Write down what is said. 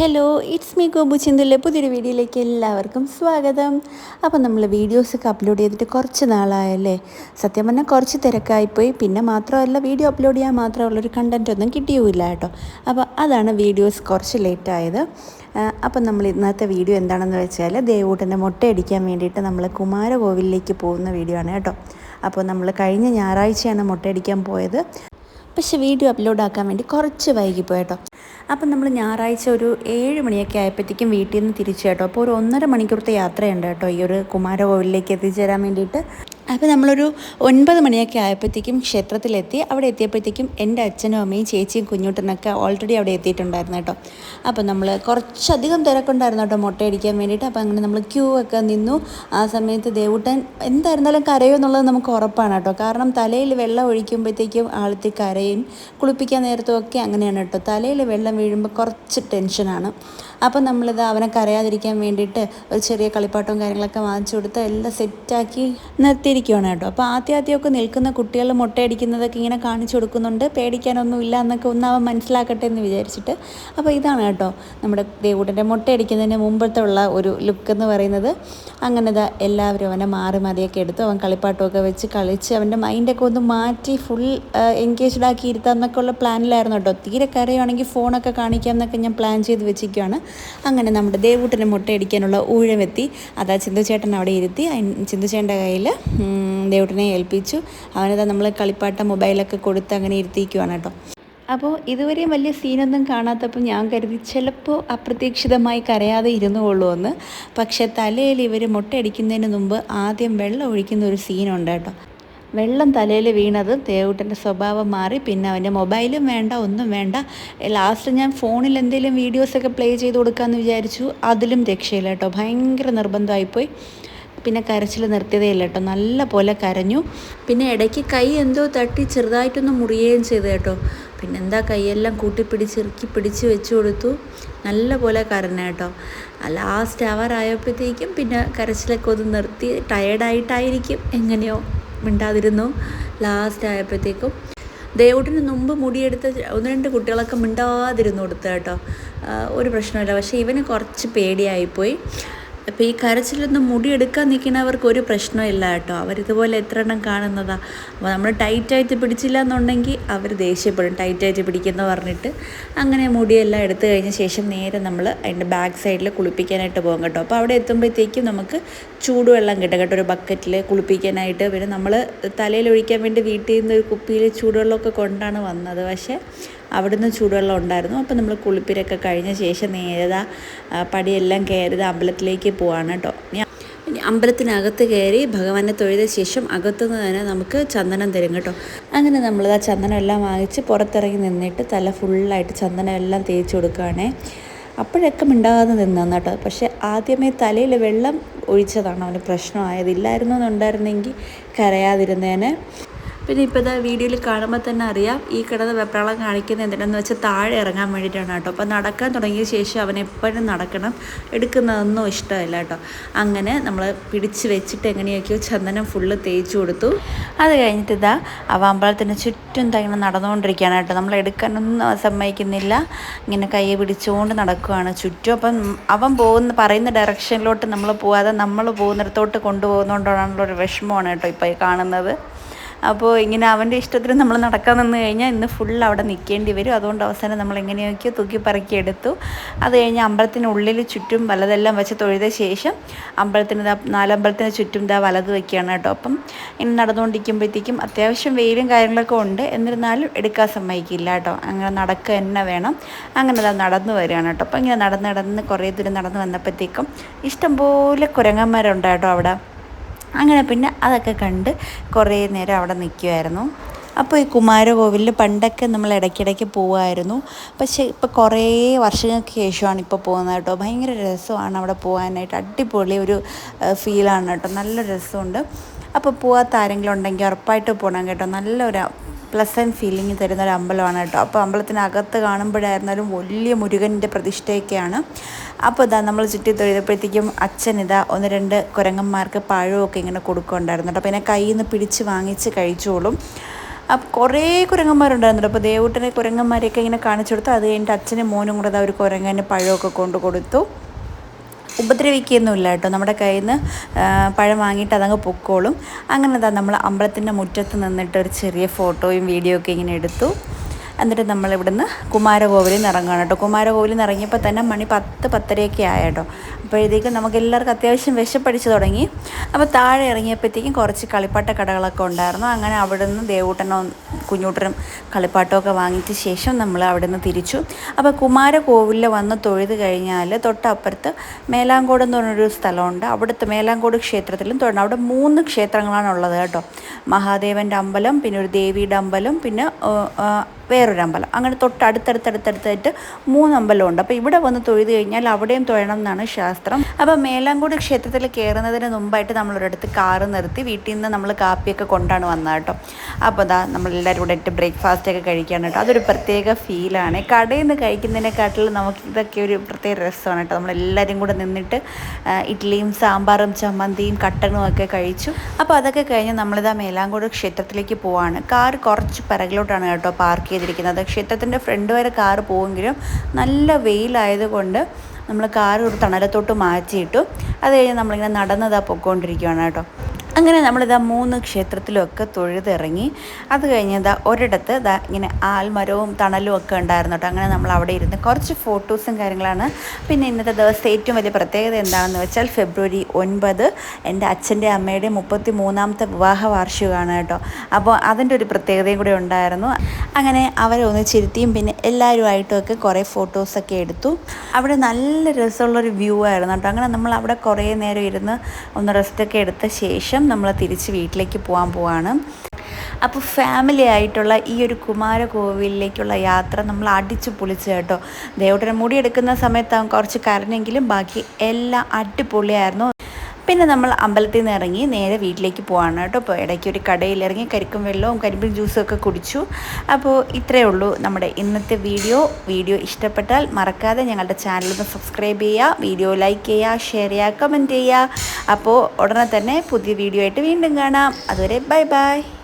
Hello it's me Gobu ചിന്തയിലെ പുതിയൊരു വീഡിയോയിലേക്ക് എല്ലാവർക്കും സ്വാഗതം. അപ്പോൾ നമ്മൾ വീഡിയോസൊക്കെ അപ്ലോഡ് ചെയ്തിട്ട് കുറച്ച് നാളായല്ലേ? സത്യം പറഞ്ഞാൽ കുറച്ച് തിരക്കായിപ്പോയി. പിന്നെ മാത്രമല്ല വീഡിയോ അപ്ലോഡ് ചെയ്യാൻ മാത്രമുള്ളൊരു കണ്ടന്റ് ഒന്നും കിട്ടിയുമില്ല കേട്ടോ. അപ്പോൾ അതാണ് വീഡിയോസ് കുറച്ച് ലേറ്റായത് അപ്പം നമ്മൾ ഇന്നത്തെ വീഡിയോ എന്താണെന്ന് വെച്ചാൽ ദേവൂട്ടന്റെ മുട്ടയടിക്കാൻ വേണ്ടിയിട്ട് നമ്മൾ കുമാരകോവിലേക്ക് പോകുന്ന വീഡിയോ ആണ് കേട്ടോ. അപ്പോൾ നമ്മൾ കഴിഞ്ഞ ഞായറാഴ്ചയാണ് മുട്ടയടിക്കാൻ പോയത്. പക്ഷെ വീഡിയോ അപ്ലോഡ് ആക്കാൻ വേണ്ടി കുറച്ച് വൈകിപ്പോയി കേട്ടോ. അപ്പം നമ്മൾ ഞായറാഴ്ച ഒരു ഏഴ് മണിയൊക്കെ ആയപ്പോഴത്തേക്കും വീട്ടിൽ നിന്ന് തിരിച്ചു കേട്ടോ. അപ്പോൾ ഒരു ഒന്നര മണിക്കൂറത്തെ യാത്രയുണ്ട് കേട്ടോ ഈ ഒരു കുമാരകോവിലേക്ക് എത്തിച്ചേരാൻ വേണ്ടിയിട്ട്. അപ്പോൾ നമ്മളൊരു ഒൻപത് മണിയൊക്കെ ആയപ്പോഴത്തേക്കും ക്ഷേത്രത്തിലെത്തി. അവിടെ എത്തിയപ്പോഴത്തേക്കും എന്റെ അച്ഛനും അമ്മയും ചേച്ചിയും കുഞ്ഞുട്ടനൊക്കെ ഓൾറെഡി അവിടെ എത്തിയിട്ടുണ്ടായിരുന്നു കേട്ടോ. അപ്പോൾ നമ്മൾ കുറച്ചധികം തിരക്കുണ്ടായിരുന്നു കേട്ടോ മുട്ടയടിക്കാൻ വേണ്ടിയിട്ട്. അപ്പോൾ അങ്ങനെ നമ്മൾ ക്യൂ ഒക്കെ നിന്നു. ആ സമയത്ത് ദേവൂട്ടൻ എന്തായിരുന്നാലും എന്നുള്ളത് നമുക്ക് ഉറപ്പാണ് കേട്ടോ. കാരണം തലയിൽ വെള്ളം ഒഴിക്കുമ്പോഴത്തേക്കും ആളത്തി കരയും. കുളിപ്പിക്കാൻ നേരത്തും ഒക്കെ അങ്ങനെയാണ് കേട്ടോ. തലയിൽ വെള്ളം വീഴുമ്പോൾ കുറച്ച് ടെൻഷനാണ് അപ്പോൾ നമ്മളിത് അവനെ കരയാതിരിക്കാൻ വേണ്ടിയിട്ട് ഒരു ചെറിയ കളിപ്പാട്ടവും കാര്യങ്ങളൊക്കെ വാങ്ങിച്ചു കൊടുത്ത് എല്ലാം സെറ്റാക്കി നിർത്തിയിരിക്കുകയാണ് കേട്ടോ. അപ്പോൾ ആദ്യം ആദ്യമൊക്കെ നിൽക്കുന്ന കുട്ടികൾ മുട്ടയടിക്കുന്നതൊക്കെ ഇങ്ങനെ കാണിച്ചു കൊടുക്കുന്നുണ്ട്. പേടിക്കാനൊന്നും ഇല്ല എന്നൊക്കെ ഒന്ന് അവൻ മനസ്സിലാക്കട്ടെ എന്ന് വിചാരിച്ചിട്ട്. അപ്പോൾ ഇതാണ് കേട്ടോ നമ്മുടെ ദേവൂട്ടന്റെ മുട്ടയടിക്കുന്നതിന് മുമ്പത്തെ ഉള്ള ഒരു ലുക്ക് എന്ന് പറയുന്നത്. അങ്ങനെ എല്ലാവരും അവനെ മാറി മതിയൊക്കെ എടുത്തു. അവൻ കളിപ്പാട്ടമൊക്കെ വെച്ച് കളിച്ച് അവന്റെ മൈൻഡൊക്കെ ഒന്ന് മാറ്റി ഫുൾ എൻഗേജ്ഡ് ആക്കി ഇരുത്താം എന്നൊക്കെ ഉള്ള പ്ലാനിലായിരുന്നു കേട്ടോ. തീരെ കരയുവാണെങ്കിൽ ഫോണൊക്കെ കാണിക്കാം എന്നൊക്കെ ഞാൻ പ്ലാൻ ചെയ്ത് വെച്ചിരിക്കുകയാണ് അങ്ങനെ നമ്മുടെ ദേവൂട്ടനെ മുട്ടയടിക്കാനുള്ള ഊഴമെത്തി അതാ ചിന്തുചേട്ടൻ അവിടെ ഇരുത്തി. ചിന്തുചേട്ടന്റെ കയ്യിൽ ദേവൂട്ടനെ ഏൽപ്പിച്ചു. അവനത് നമ്മൾ കളിപ്പാട്ട മൊബൈലൊക്കെ കൊടുത്ത് അങ്ങനെ ഇരുത്തിയിരിക്കുവാണ് കേട്ടോ. അപ്പോൾ ഇതുവരെയും വലിയ സീനൊന്നും കാണാത്തപ്പോൾ ഞാൻ കരുതി ചിലപ്പോൾ അപ്രതീക്ഷിതമായി കരയാതെ ഇരുന്നു കൊള്ളുമെന്ന് പക്ഷേ തലയിൽ ഇവർ മുട്ടയടിക്കുന്നതിന് മുമ്പ് ആദ്യം വെള്ളം ഒഴിക്കുന്ന ഒരു സീനുണ്ട് കേട്ടോ. വെള്ളം തലയിൽ വീണത് ദേവൂട്ടന്റെ സ്വഭാവം മാറി. പിന്നെ അവന്റെ മൊബൈലും വേണ്ട ഒന്നും വേണ്ട. ലാസ്റ്റ് ഞാൻ ഫോണിൽ എന്തെങ്കിലും വീഡിയോസൊക്കെ പ്ലേ ചെയ്ത് കൊടുക്കാമെന്ന് വിചാരിച്ചു. അതിലും രക്ഷയില്ല കേട്ടോ. ഭയങ്കര നിർബന്ധമായിപ്പോയി. പിന്നെ കരച്ചിൽ നിർത്തിയതേ ഇല്ല കേട്ടോ. നല്ല പോലെ കരഞ്ഞു. പിന്നെ ഇടയ്ക്ക് കൈ എന്തോ തട്ടി ചെറുതായിട്ടൊന്ന് മുറിയുകയും ചെയ്തു കേട്ടോ. പിന്നെ എന്താ കൈയെല്ലാം കൂട്ടിപ്പിടിച്ച് ഇറുക്കി പിടിച്ച് വെച്ച് കൊടുത്തു. നല്ല പോലെ കരഞ്ഞ കേട്ടോ. ലാസ്റ്റ് അവർ ആയപ്പോഴത്തേക്കും പിന്നെ കരച്ചിലൊക്കെ ഒന്ന് നിർത്തി ടയേർഡായിട്ടായിരിക്കും എങ്ങനെയോ മിണ്ടാതിരുന്നു. ലാസ്റ്റ് ആയപ്പോഴത്തേക്കും. ദേവൂട്ടിന് മുമ്പ് മുടിയെടുത്ത ഒന്ന് രണ്ട് കുട്ടികളൊക്കെ മിണ്ടാതിരുന്നു കൊടുത്ത കേട്ടോ. ഒരു പ്രശ്നമില്ല പക്ഷേ ഇവന് കുറച്ച് പേടിയായിപ്പോയി. അപ്പോൾ ഈ കരച്ചിലൊന്നും മുടിയെടുക്കാൻ നിൽക്കുന്നവർക്ക് ഒരു പ്രശ്നമില്ല കേട്ടോ. അവരിതുപോലെ എത്ര എണ്ണം കാണുന്നതാണ് അപ്പോൾ നമ്മൾ ടൈറ്റായിട്ട് പിടിച്ചില്ല എന്നുണ്ടെങ്കിൽ അവർ ദേഷ്യപ്പെടും. ടൈറ്റായിട്ട് പിടിക്കുന്ന പറഞ്ഞിട്ട് അങ്ങനെ മുടിയെല്ലാം എടുത്തു കഴിഞ്ഞ ശേഷം നേരെ നമ്മൾ അതിന്റെ ബാക്ക് സൈഡിൽ കുളിപ്പിക്കാനായിട്ട് പോകും കേട്ടോ. അപ്പോൾ അവിടെ എത്തുമ്പോഴത്തേക്കും നമുക്ക് ചൂടുവെള്ളം കിട്ടും കേട്ടോ. ഒരു ബക്കറ്റിൽ കുളിപ്പിക്കാനായിട്ട്. പിന്നെ നമ്മൾ തലയിൽ ഒഴിക്കാൻ വേണ്ടി വീട്ടിൽ നിന്ന് ഒരു കുപ്പിയിൽ ചൂടുവെള്ളമൊക്കെ കൊണ്ടാണ് വന്നത്. പക്ഷേ അവിടുന്ന് ചൂടുവെള്ളം ഉണ്ടായിരുന്നു. അപ്പോൾ നമ്മൾ കുളിപ്പിരൊക്കെ കഴിഞ്ഞ ശേഷം നേരെ പടിയെല്ലാം കയറിയത് അമ്പലത്തിലേക്ക് പോവാണ് കേട്ടോ അമ്പലത്തിനകത്ത് കയറി ഭഗവാനെ തൊഴുത ശേഷം അകത്തുനിന്ന് തന്നെ നമുക്ക് ചന്ദനം തരും കേട്ടോ. അങ്ങനെ നമ്മൾ ആ ചന്ദനം എല്ലാം വാങ്ങിച്ച് പുറത്തിറങ്ങി നിന്നിട്ട് തല ഫുള്ളായിട്ട് ചന്ദനം എല്ലാം തേച്ച് കൊടുക്കുകയാണേ അപ്പോഴൊക്കെ മിണ്ടാതെ നിന്നാണ് കേട്ടോ. പക്ഷെ ആദ്യമേ തലയിൽ വെള്ളം ഒഴിച്ചതാണ് അവന് പ്രശ്നമായത്. ഇല്ലായിരുന്നു എന്നുണ്ടായിരുന്നെങ്കിൽ കരയാതിരുന്നേനെ. പിന്നെ ഇപ്പോൾ ഇത് വീഡിയോയിൽ കാണുമ്പോൾ തന്നെ അറിയാം ഈ കിടന്ന് വെപ്രാളം കാണിക്കുന്നത് എന്തിനാന്ന് വെച്ചാൽ താഴെ ഇറങ്ങാൻ വേണ്ടിയിട്ടാണ് കേട്ടോ. അപ്പോൾ നടക്കാൻ തുടങ്ങിയ ശേഷം അവൻ എപ്പോഴും നടക്കണം. എടുക്കുന്നതൊന്നും ഇഷ്ടമല്ല കേട്ടോ. അങ്ങനെ നമ്മൾ പിടിച്ച് വെച്ചിട്ട് എങ്ങനെയൊക്കെയോ ചന്ദനം ഫുള്ള് തേച്ച് കൊടുത്തു. അത് കഴിഞ്ഞിട്ട് ഇതാ അവ അമ്പലത്തിന് ചുറ്റും തങ്ങനെ നടന്നുകൊണ്ടിരിക്കുകയാണ് കേട്ടോ. നമ്മൾ എടുക്കാനൊന്നും സമ്മതിക്കുന്നില്ല. ഇങ്ങനെ കൈ പിടിച്ചുകൊണ്ട് നടക്കുകയാണ് ചുറ്റും. അപ്പം അവൻ പോകുന്ന പറയുന്ന ഡയറക്ഷനിലോട്ട് നമ്മൾ പോകാതെ നമ്മൾ പോകുന്നിടത്തോട്ട് കൊണ്ടുപോകുന്നതുകൊണ്ടാണുള്ള ഒരു വിഷമമാണ് കേട്ടോ ഇപ്പോൾ കാണുന്നത്. അപ്പോൾ ഇങ്ങനെ അവന്റെ ഇഷ്ടത്തിന് നമ്മൾ നടക്കാൻ നിന്ന് കഴിഞ്ഞാൽ ഇന്ന് ഫുൾ അവിടെ നിൽക്കേണ്ടി വരും. അതുകൊണ്ട് അവസാനം നമ്മൾ എങ്ങനെയൊക്കെയോ തൂക്കി പറക്കി എടുത്തു. അത് കഴിഞ്ഞ് അമ്പലത്തിനുള്ളിൽ ചുറ്റും വലതെല്ലാം വെച്ച് തൊഴുത ശേഷം അമ്പലത്തിന് ഇതാ നാലമ്പലത്തിന് ചുറ്റും ഇതാ വലത് വയ്ക്കുകയാണ് കേട്ടോ. അപ്പം ഇനി നടന്നുകൊണ്ടിരിക്കുമ്പോഴത്തേക്കും അത്യാവശ്യം വെയിലും കാര്യങ്ങളൊക്കെ ഉണ്ട്. എന്നിരുന്നാലും എടുക്കാൻ സമ്മതിക്കില്ല കേട്ടോ. അങ്ങനെ നടക്കുക തന്നെ വേണം. അങ്ങനെ ഇതാ നടന്നു വരികയാണ് കേട്ടോ. അപ്പം ഇങ്ങനെ നടന്ന് നടന്ന് കുറേ ദൂരം നടന്ന് വന്നപ്പോഴത്തേക്കും ഇഷ്ടംപോലെ കുരങ്ങന്മാരുണ്ട് കേട്ടോ അവിടെ. അങ്ങനെ പിന്നെ അതൊക്കെ കണ്ട് കുറേ നേരം അവിടെ നിൽക്കുമായിരുന്നു അപ്പോൾ ഈ കുമാരകോവിലിൽ പണ്ടൊക്കെ നമ്മൾ ഇടയ്ക്കിടയ്ക്ക് പോകുമായിരുന്നു പക്ഷേ ഇപ്പോൾ കുറേ വർഷങ്ങൾക്ക് ശേഷമാണ് ഇപ്പോൾ പോകുന്നത് കേട്ടോ. ഭയങ്കര രസമാണ് അവിടെ പോകാനായിട്ട്. അടിപൊളി ഒരു ഫീലാണ് കേട്ടോ. നല്ല രസമുണ്ട്. അപ്പോൾ പോകാത്ത ആരെങ്കിലും ഉണ്ടെങ്കിൽ ഉറപ്പായിട്ട് പോകണം കേട്ടോ. നല്ലൊരു പ്ലസന്റ് ഫീലിംഗ് തരുന്ന ഒരു അമ്പലമാണ് കേട്ടോ. അപ്പോൾ അമ്പലത്തിനകത്ത് കാണുമ്പോഴായിരുന്നാലും വലിയ മുരുകന്റെ പ്രതിഷ്ഠയൊക്കെയാണ്. അപ്പോൾ ഇതാ നമ്മൾ ചുറ്റി തൊഴുതപ്പോഴത്തേക്കും അച്ഛൻ ഇതാ ഒന്ന് രണ്ട് കുരങ്ങന്മാർക്ക് പഴമൊക്കെ ഇങ്ങനെ കൊടുക്കുന്നുണ്ടായിരുന്നു കേട്ടോ. അപ്പോൾ എന്നെ കയ്യിൽ നിന്ന് പിടിച്ച് വാങ്ങിച്ച് കഴിച്ചോളും. അപ്പോൾ കുറേ കുരങ്ങന്മാരുണ്ടായിരുന്നു അപ്പോൾ ദേവൂട്ടനെ കുരങ്ങന്മാരെയൊക്കെ ഇങ്ങനെ കാണിച്ചു കൊടുത്തു. അത് കഴിഞ്ഞിട്ട് അച്ഛനും മോനും കൂടെ ഒരു കുരങ്ങന് പഴമൊക്കെ കൊണ്ട് കൊടുത്തു. ഉപദ്രവിക്കുകയൊന്നുമില്ല കേട്ടോ. നമ്മുടെ കയ്യിൽ നിന്ന് പഴം വാങ്ങിയിട്ട് അതങ്ങ് പൊക്കോളും. അങ്ങനെ തന്നെ നമ്മൾ അമ്പലത്തിന്റെ മുറ്റത്ത് നിന്നിട്ട് ഒരു ചെറിയ ഫോട്ടോയും വീഡിയോ ഒക്കെ ഇങ്ങനെ എടുത്തു. എന്നിട്ട് നമ്മൾ ഇവിടുന്ന് കുമാരകോവിലിൽ നിന്ന് ഇറങ്ങുകയാണ് കേട്ടോ. കുമാരകോവിലിൽ നിന്ന് ഇറങ്ങിയപ്പോൾ തന്നെ മണി പത്ത് പത്തരയൊക്കെ ആയ അപ്പോഴത്തേക്കും നമുക്ക് എല്ലാവർക്കും അത്യാവശ്യം വിശപ്പടിച്ച് തുടങ്ങി. അപ്പോൾ താഴെ ഇറങ്ങിയപ്പോഴത്തേക്കും കുറച്ച് കളിപ്പാട്ട കടകളൊക്കെ ഉണ്ടായിരുന്നു. അങ്ങനെ അവിടെ നിന്ന് ദേവൂട്ടനോ കുഞ്ഞൂട്ടനും കളിപ്പാട്ടമൊക്കെ വാങ്ങിച്ച ശേഷം നമ്മൾ അവിടെ നിന്ന് തിരിച്ചു. അപ്പോൾ കുമാരകോവിലിൽ വന്ന് തൊഴുത് കഴിഞ്ഞാൽ തൊട്ടപ്പുറത്ത് മേലാങ്കോട് എന്ന് പറഞ്ഞൊരു സ്ഥലമുണ്ട്. അവിടുത്തെ മേലാങ്കോട് ക്ഷേത്രത്തിലും തൊഴണം. അവിടെ മൂന്ന് ക്ഷേത്രങ്ങളാണ് ഉള്ളത് കേട്ടോ. മഹാദേവന്റെ അമ്പലം പിന്നെ ഒരു ദേവിയുടെ അമ്പലം പിന്നെ വേറൊരു അമ്പലം. അങ്ങനെ തൊട്ട് അടുത്തടുത്തടുത്തടുത്തായിട്ട് മൂന്ന് അപ്പോൾ ഇവിടെ വന്ന് തൊഴുത് കഴിഞ്ഞാൽ അവിടെയും തൊഴണം എന്നാണ് ശാസ്ത്രം. അപ്പോൾ മേലാങ്കോട് ക്ഷേത്രത്തിൽ കയറുന്നതിന് മുമ്പായിട്ട് നമ്മളൊരിടത്ത് കാറ് നിർത്തി വീട്ടിൽ നിന്ന് നമ്മൾ കാപ്പിയൊക്കെ കൊണ്ടാണ് വന്നത് കേട്ടോ. അപ്പോൾ അതാ നമ്മളെല്ലാവരും കൂടെ ഇട്ട് ബ്രേക്ക്ഫാസ്റ്റ് ഒക്കെ കഴിക്കാൻ കേട്ടോ. അതൊരു പ്രത്യേക ഫീലാണ് കടയിൽ നിന്ന് കഴിക്കുന്നതിനെക്കാട്ടിലും നമുക്ക് ഇതൊക്കെ ഒരു പ്രത്യേക രസമാണ് കേട്ടോ. നമ്മളെല്ലാവരും കൂടെ നിന്നിട്ട് ഇഡ്ഡലിയും സാമ്പാറും ചമ്മന്തിയും കട്ടനും ഒക്കെ കഴിച്ചു. അപ്പോൾ അതൊക്കെ കഴിഞ്ഞ് നമ്മളിതാ മേലാങ്കോട് ക്ഷേത്രത്തിലേക്ക് പോവാണ്. കാർ കുറച്ച് പിറകിലോട്ടാണ് കേട്ടോ പാർക്ക് ചെയ്തിരിക്കുന്നത്. ക്ഷേത്രത്തിന്റെ ഫ്രണ്ട് വരെ കാറ് പോവുമെങ്കിലും നല്ല വെയിലായതുകൊണ്ട് നമ്മൾ കാർ ഒരു തണലത്തോട്ട് മാറ്റിയിട്ടു. അത് കഴിഞ്ഞ് നമ്മളിങ്ങനെ നടന്നതാ പൊയ്ക്കൊണ്ടിരിക്കുകയാണ് കേട്ടോ. അങ്ങനെ നമ്മളിതാ മൂന്ന് ക്ഷേത്രത്തിലുമൊക്കെ തൊഴുതിറങ്ങി. അത് കഴിഞ്ഞതാ ഒരിടത്ത് ഇതാ ഇങ്ങനെ ആൽമരവും തണലും ഒക്കെ ഉണ്ടായിരുന്നു കേട്ടോ. അങ്ങനെ നമ്മൾ അവിടെ ഇരുന്ന് കുറച്ച് ഫോട്ടോസും കാര്യങ്ങളാണ്. പിന്നെ ഇന്നത്തെ ദിവസത്തെ ഏറ്റവും വലിയ പ്രത്യേകത എന്താണെന്ന് വെച്ചാൽ ഫെബ്രുവരി ഒൻപത് എന്റെ അച്ഛന്റെ അമ്മയുടെ മുപ്പത്തി മൂന്നാമത്തെ വിവാഹ വാർഷികമാണ് കേട്ടോ. അപ്പോൾ അതിന്റെ ഒരു പ്രത്യേകതയും കൂടെ ഉണ്ടായിരുന്നു. അങ്ങനെ അവരെ ഒന്ന് ചിരുത്തിയും പിന്നെ എല്ലാവരുമായിട്ടുമൊക്കെ കുറേ ഫോട്ടോസൊക്കെ എടുത്തു. അവിടെ നല്ല രസമുള്ളൊരു വ്യൂ ആയിരുന്നു കേട്ടോ. അങ്ങനെ നമ്മൾ അവിടെ കുറേ നേരം ഇരുന്ന് ഒന്ന് റെസ്റ്റൊക്കെ എടുത്ത ശേഷം നമ്മൾ തിരിച്ച് വീട്ടിലേക്ക് പോകാൻ പോവാണ്. അപ്പോൾ ഫാമിലി ആയിട്ടുള്ള ഈ ഒരു കുമാരകോവിലേക്കുള്ള യാത്ര നമ്മൾ അടിച്ചു പൊളിച്ച് കേട്ടോ. ദേവുടനെ മുടി എടുക്കുന്ന സമയത്ത് കുറച്ച് കരഞ്ഞെങ്കിലും ബാക്കി എല്ലാം അടിപൊളിയായിരുന്നു. പിന്നെ നമ്മൾ അമ്പലത്തിൽ നിന്ന് ഇറങ്ങി നേരെ വീട്ടിലേക്ക് പോവാണ് കേട്ടോ. അപ്പോൾ ഇടയ്ക്ക് ഒരു കടയിൽ ഇറങ്ങി കരിക്കും വെള്ളവും കരിമ്പിൻ ജ്യൂസും ഒക്കെ കുടിച്ചു. അപ്പോൾ ഇത്രയേ ഉള്ളൂ നമ്മുടെ ഇന്നത്തെ വീഡിയോ. വീഡിയോ ഇഷ്ടപ്പെട്ടാൽ മറക്കാതെ ഞങ്ങളുടെ ചാനൽ ഒന്ന് സബ്സ്ക്രൈബ് ചെയ്യുക വീഡിയോ ലൈക്ക് ചെയ്യുക ഷെയർ ചെയ്യുക കമന്റ് ചെയ്യുക. അപ്പോൾ ഉടനെ തന്നെ പുതിയ വീഡിയോ ആയിട്ട് വീണ്ടും കാണാം. അതുവരെ ബൈ ബൈ